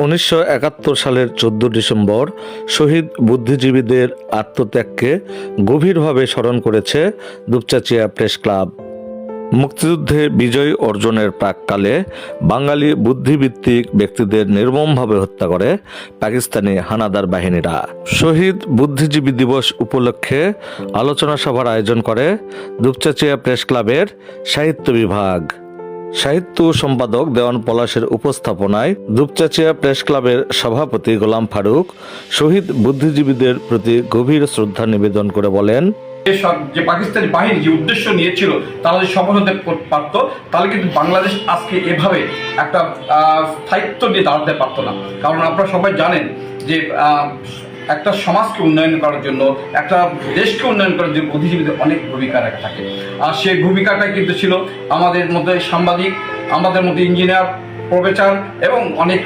উনিশশো একাত্তর সালের চোদ্দ ডিসেম্বর শহীদ বুদ্ধিজীবীদের আত্মত্যাগকে গভীরভাবে স্মরণ করেছে দুপচাচিয়া প্রেস ক্লাব। মুক্তিযুদ্ধে বিজয় অর্জনের প্রাককালে বাঙালি বুদ্ধিভিত্তিক ব্যক্তিদের নির্মমভাবে হত্যা করে পাকিস্তানি হানাদার বাহিনীরা। শহীদ বুদ্ধিজীবী দিবস উপলক্ষে আলোচনা সভার আয়োজন করে দুপচাচিয়া প্রেস ক্লাবের সাহিত্য বিভাগ। সাহিত্য সম্পাদক দেওয়ান পলাশের উপস্থাপনায় দুপচাচিয়া প্রেস ক্লাবের সভাপতি গোলাম ফারুক শহীদ বুদ্ধিজীবীদের প্রতি গভীর শ্রদ্ধা নিবেদন করে বলেন যে পাকিস্তানি বাহিনী যে উদ্দেশ্য নিয়েছিল তারা যদি সফল হতে পারত, তাহলে কিন্তু বাংলাদেশ আজকে এভাবে একটা স্থায়িত্ব নিয়ে দাঁড়াতে পারতো না। কারণ আপনারা সবাই জানেন যে একটা সমাজকে উন্নয়ন করার জন্য, একটা দেশকে উন্নয়ন করার জন্য বুদ্ধিজীবীদের অনেক ভূমিকা রাখা থাকে। আর সেই ভূমিকাটাই কিন্তু ছিল আমাদের মধ্যে সাংবাদিক, আমাদের মধ্যে ইঞ্জিনিয়ার, প্রফেসর এবং অনেক